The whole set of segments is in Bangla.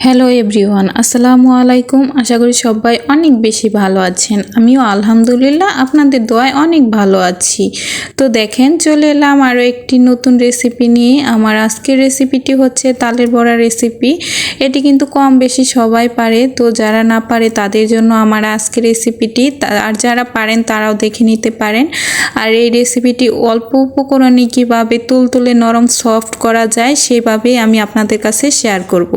হ্যালো এভরিওয়ান আসসালামু আলাইকুম। আশা করি সবাই অনেক বেশি ভালো আছেন। আমিও আলহামদুলিল্লাহ আপনাদের দোয়ায় অনেক ভালো আছি। তো দেখেন, চলে এলাম আরও একটি নতুন রেসিপি নিয়ে। আমার আজকের রেসিপিটি হচ্ছে তালের বড়া রেসিপি এটি কিন্তু কম বেশি সবাই পারে। তো যারা না পারে, তাদের জন্য আমার আজকের রেসিপিটি আর যারা পারেন, তারাও দেখে নিতে পারেন। আর এই রেসিপিটি অল্প উপকরণে কীভাবে তুলতুলে নরম সফট করা যায়, সেভাবেই আমি আপনাদের কাছে শেয়ার করব।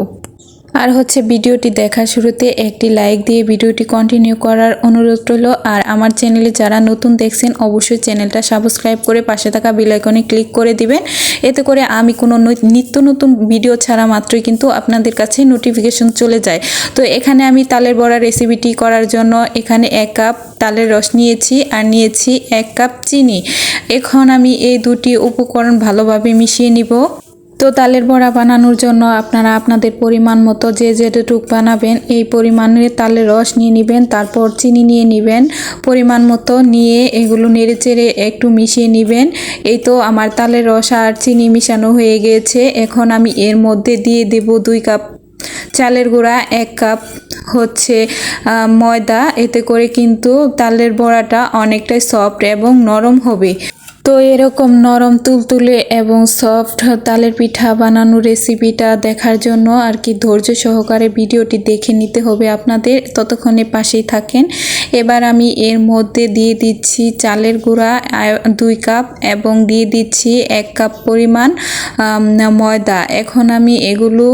আর হচ্ছে ভিডিওটি দেখার শুরুতে একটি লাইক দিয়ে ভিডিওটি কন্টিনিউ করার অনুরোধ রইল। আর আমার চ্যানেলে যারা নতুন দেখছেন, অবশ্যই চ্যানেলটা সাবস্ক্রাইব করে পাশে থাকা বেল আইকনে ক্লিক করে দিবেন। এতে করে আমি কোনো নিত্য নতুন ভিডিও ছাড়া মাত্রই কিন্তু আপনাদের কাছে নোটিফিকেশন চলে যায়। তো এখানে আমি তালের বড়া রেসিপিটি করার জন্য এখানে এক কাপ তালের রস নিয়েছি আর নিয়েছি এক কাপ চিনি। এখন আমি এই দুটি উপকরণ ভালোভাবে মিশিয়ে নিব। তো তালের বড়া বানানোর জন্য আপনারা আপনাদের পরিমাণ মতো যে যেটুক বানাবেন, এই পরিমাণে তালের রস নিয়ে নেবেন, তারপর চিনি নিয়ে নেবেন, পরিমাণ মতো নিয়ে এগুলো নেড়ে চেড়ে একটু মিশিয়ে নেবেন। এই তো আমার তালের রস আর চিনি মিশানো হয়ে গিয়েছে এখন আমি এর মধ্যে দিয়ে দেব দুই কাপ চালের গুঁড়া, এক কাপ হচ্ছে ময়দা। এতে করে কিন্তু তালের বড়াটা অনেকটাই সফট এবং নরম হবে। তো এরকম নরম তুলতুলে এবং সফট তালের পিঠা বানানোর রেসিপিটা দেখার জন্য আর কি ধৈর্য সহকারে ভিডিওটি দেখে নিতে হবে আপনাদের। ততক্ষণে পাশেই থাকেন। এবার আমি এর মধ্যে দিয়ে দিচ্ছি চালের গুঁড়া দুই কাপ এবং দিয়ে দিচ্ছি এক কাপ পরিমাণ ময়দা। এখন আমি এগুলো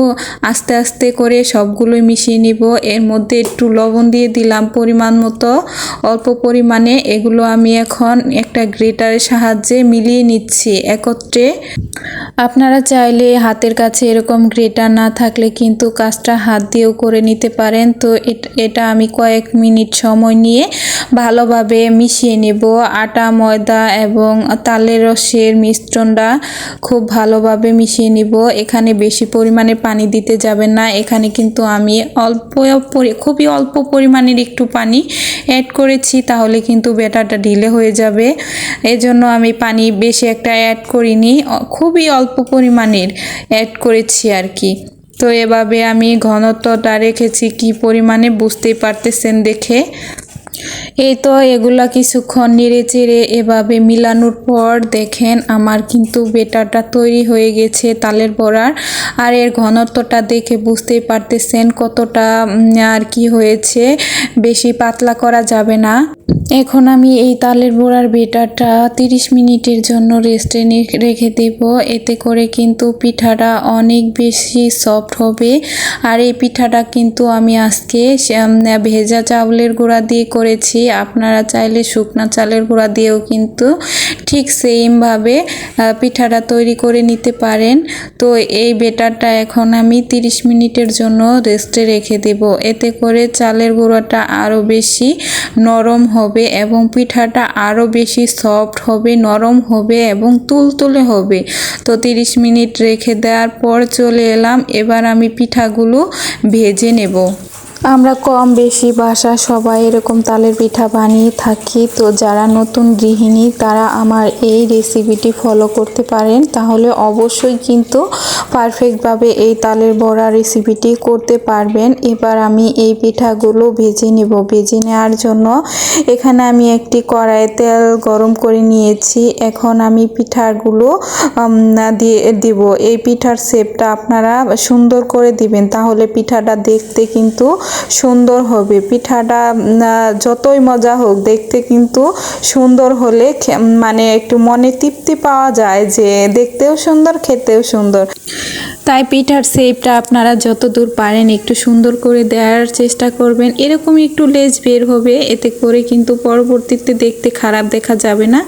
আস্তে আস্তে করে সবগুলোই মিশিয়ে নিব। এর মধ্যে একটু লবণ দিয়ে দিলাম পরিমাণ মতো। অল্প পরিমাণে এগুলো আমি এখন একটা গ্রেটারের সাহায্যে মিলিয়ে নিচ্ছি। একত্রে আপনারা চাইলে হাতের কাছে এরকম গ্রেটার না থাকলে কিন্তু কাজটা হাত দিয়েও করে নিতে পারেন। তো এট- আমি কয়েক মিনিট সময় নিয়ে ভালোভাবে মিশিয়ে নেব। আটা, ময়দা এবং তালের রসের মিশ্রণটা খুব ভালোভাবে মিশিয়ে নিব। এখানে বেশি পরিমাণে পানি দিতে যাবেন না। এখানে কিন্তু আমি অল্প খুবই অল্প পরিমাণের একটু পানি অ্যাড করেছি। তাহলে কিন্তু ব্যাটারটা ঢিলে হয়ে যাবে। এজন্য আমি পানি বেশি একটা অ্যাড করিনি খুবই অল্প পরিমাণের অ্যাড করেছি আর কি। তো এভাবে আমি ঘনত্বটা রেখেছি, কি পরিমাণে বুঝতেই পারতেছেন দেখে। এই তো এগুলা কিছুক্ষণ নেড়ে চেড়ে এভাবে মিলানোর পর দেখেন আমার কিন্তু বেটারটা তৈরি হয়ে গেছে তালের বড়ার। আর এর ঘনত্বটা দেখে বুঝতেই পারতেছেন কতটা আর কি হয়েছে। বেশি পাতলা করা যাবে না। এখন আমি এই তালের বড়ার বেটারটা তিরিশ মিনিটের জন্য রেস্টে রেখে দেব। এতে করে কিন্তু পিঠাটা অনেক বেশি সফট হবে। আর এই পিঠাটা কিন্তু আমি আজকে ভেজা চাউলের গুঁড়া দিয়ে করেছি। আপনারা চাইলে শুকনা চালের গুঁড়া দিয়েও কিন্তু ঠিক সেমভাবে পিঠাটা তৈরি করে নিতে পারেন। তো এই বেটারটা এখন আমি তিরিশ মিনিটের জন্য রেস্টে রেখে দেব। এতে করে চালের গুঁড়াটা আরও বেশি নরম হবে এবং পিঠাটা আরও বেশি সফট হবে, নরম হবে এবং তুলতুলে হবে। তো তিরিশ মিনিট রেখে দেওয়ার পর চলে এলাম। এবার আমি পিঠাগুলো ভেজে নেব। আমরা কম বেশি বাসা সবাই এরকম তালের পিঠা বানিয়ে থাকি। তো যারা নতুন গৃহিণী, তারা আমার এই রেসিপিটি ফলো করতে পারেন। তাহলে অবশ্যই কিন্তু পারফেক্টভাবে এই তালের বড়া রেসিপিটি করতে পারবেন। এবার আমি এই পিঠাগুলো ভেজে নেব। ভেজে নেওয়ার জন্য এখানে আমি একটি কড়াইয়ে তেল গরম করে নিয়েছি। এখন আমি পিঠাগুলো দিয়ে দিব। এই পিঠার শেপটা আপনারা সুন্দর করে দিবেন। তাহলে পিঠাটা দেখতে কিন্তু সুন্দর হবে। পিঠাটা যতই মজা হোক, দেখতে কিন্তু সুন্দর হলে মানে একটু মনে তৃপ্তি পাওয়া যায় যে দেখতেও সুন্দর, খেতেও সুন্দর। তাই পিঠার শেপটা আপনারা যত দূর পারেন একটু সুন্দর করে দেওয়ার চেষ্টা করবেন। এরকম একটু লেজ বের হবে, এতে করে কিন্তু পরবর্তীতে দেখতে খারাপ দেখা যাবে না।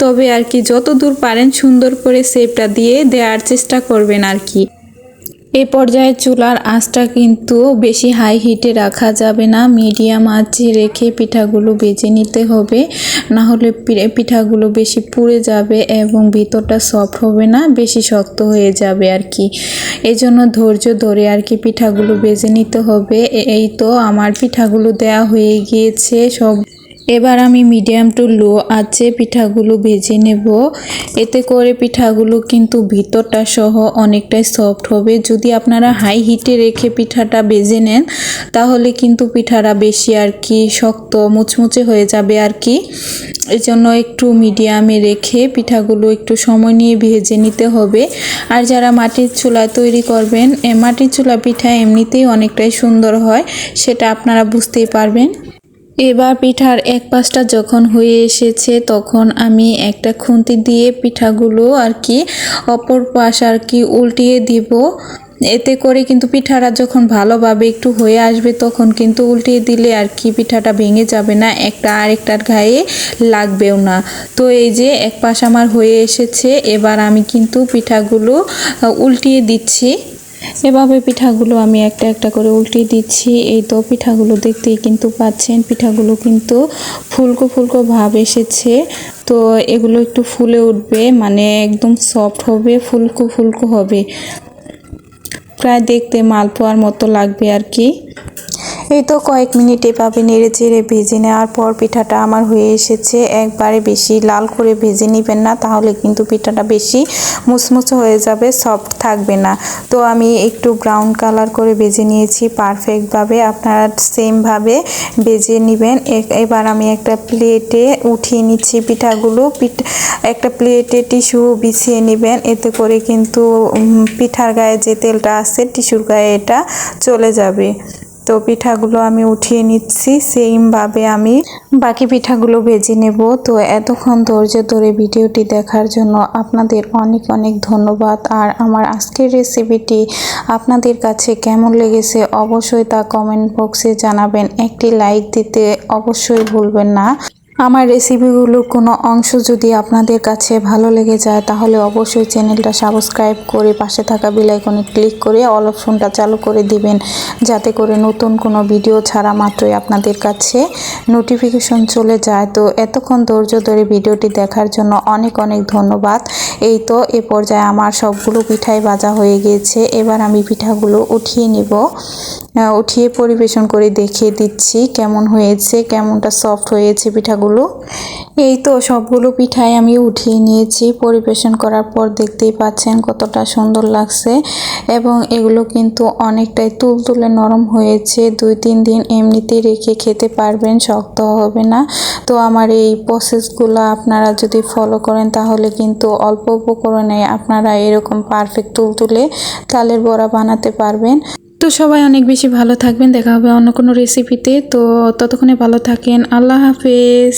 তবে আর কি যত দূর পারেন সুন্দর করে শেপটা দিয়ে দেওয়ার চেষ্টা করবেন আর কি। এই পর্যায়ে চুলার আঁচটা কিন্তু বেশি হাই হিটে রাখা যাবে না। মিডিয়াম আঁচে রেখে পিঠাগুলো বেজে নিতে হবে। না হলে পিঠাগুলো বেশি পুড়ে যাবে এবং ভিতরটা সফট হবে না, বেশি শক্ত হয়ে যাবে আর কি। এই জন্য ধৈর্য ধরে আর কি পিঠাগুলো বেজে নিতে হবে। এই তো আমার পিঠাগুলো দেয়া হয়ে গিয়েছে, সব এবার আমি মিডিয়াম টু লো আছে পিঠাগুলো ভেজে নেব। এতে করে পিঠাগুলো কিন্তু ভিতরটা সহ অনেকটাই সফট হবে। যদি আপনারা হাই হিটে রেখে পিঠাটা ভেজে নেন, তাহলে কিন্তু পিঠাটা বেশি আর কি শক্ত, মুচমুচে হয়ে যাবে আর কি। এই জন্য একটু মিডিয়ামে রেখে পিঠাগুলো একটু সময় নিয়ে ভেজে নিতে হবে। আর যারা মাটির চুলায় তৈরি করবেন মাটির চুলা পিঠা এমনিতেই অনেকটাই সুন্দর হয়, সেটা আপনারা বুঝতেই পারবেন। এবার পিঠার এক পাশটা যখন হয়ে এসেছে, তখন আমি একটা খুন্তি দিয়ে পিঠাগুলো আর কি অপর পাশ আর কি উল্টিয়ে দিব। এতে করে কিন্তু পিঠাটা যখন ভালোভাবে একটু হয়ে আসবে, তখন কিন্তু উল্টিয়ে দিলে আর কি পিঠাটা ভেঙে যাবে না, একটা আরেকটার গায়ে লাগবেও না। তো এই যে এক পাশ আমার হয়ে এসেছে, এবার আমি কিন্তু পিঠাগুলো উল্টিয়ে দিচ্ছি। এভাবে পিঠাগুলো আমি একটা একটা করে উল্টে দিচ্ছি। এই তো পিঠাগুলো দেখতেই কিন্তু পাচ্ছেন, পিঠাগুলো কিন্তু ফুলকো ফুলকো ভাব এসেছে। তো এগুলো একটু ফুলে উঠবে মানে একদম সফট হবে, ফুলকো ফুলকো হবে। প্রায় দেখতে মালপোয়ার মতো লাগবে আর কি। এই তো কয়েক মিনিট এভাবে নেড়ে চেড়ে ভেজে নেওয়ার পর পিঠাটা আমার হয়ে এসেছে। একবারে বেশি লাল করে ভেজে নেবেন না, তাহলে কিন্তু পিঠাটা বেশি মুচমুচে হয়ে যাবে সফট থাকবে না। তো আমি একটু ব্রাউন কালার করে ভেজে নিয়েছি পারফেক্টভাবে আপনারা সেমভাবে ভেজে নেবেন। এবার আমি একটা প্লেটে উঠিয়ে নিচ্ছি পিঠাগুলো। পিঠ একটা প্লেটে টিস্যু বিছিয়ে নেবেন, এতে করে কিন্তু পিঠার গায়ে যে তেলটা আছে টিস্যুর গায়ে এটা চলে যাবে। তো পিঠাগুলো আমি উঠিয়ে নিচ্ছি সেইমভাবে আমি বাকি পিঠাগুলো ভেজে নেব। তো এতক্ষণ ধৈর্য ধরে ভিডিওটি দেখার জন্য আপনাদের অনেক অনেক ধন্যবাদ। আর আমার আজকের রেসিপিটি আপনাদের কাছে কেমন লেগেছে অবশ্যই তা কমেন্ট বক্সে জানাবেন। একটি লাইক দিতে অবশ্যই ভুলবেন না। আমার রেসিপিগুলোর কোনো অংশ যদি আপনাদের কাছে ভালো লেগে যায়, তাহলে অবশ্যই চ্যানেলটা সাবস্ক্রাইব করে পাশে থাকা বেল আইকনে ক্লিক করে অল অপশনটা চালু করে দিবেন, যাতে করে নতুন কোনো ভিডিও ছাড়া মাত্রই আপনাদের কাছে নোটিফিকেশন চলে যায়। তো এতক্ষণ ধৈর্য ধরে ভিডিওটি দেখার জন্য অনেক অনেক ধন্যবাদ। এই তো এ পর্যায়ে আমার সবগুলো পিঠাই ভাজা হয়ে গিয়েছে, এবার আমি পিঠাগুলো উঠিয়ে নিব। উঠিয়ে পরিবেশন করে দেখিয়ে দিচ্ছি কেমন হয়েছে, কেমনটা সফট হয়েছে পিঠাগুলো। এই তো সবগুলো পিঠাই আমি উঠিয়ে নিয়েছি। পরিবেশন করার পর দেখতেই পাচ্ছেন কতটা সুন্দর লাগছে। এবং এগুলো কিন্তু অনেকটাই তুলতুলে নরম হয়েছে। দুই তিন দিন এমনিতেই রেখে খেতে পারবেন, শক্ত হবে না। তো আমার এই প্রসেসগুলো আপনারা যদি ফলো করেন তাহলে কিন্তু অল্প উপকরণে আপনারা এরকম পারফেক্ট তুলতুলে তালের বড়া বানাতে পারবেন। তো সবাই অনেক বেশি ভালো থাকবেন। দেখা হবে অন্য কোনো রেসিপিতে তো ততক্ষণে ভালো থাকেন। আল্লাহ হাফেজ।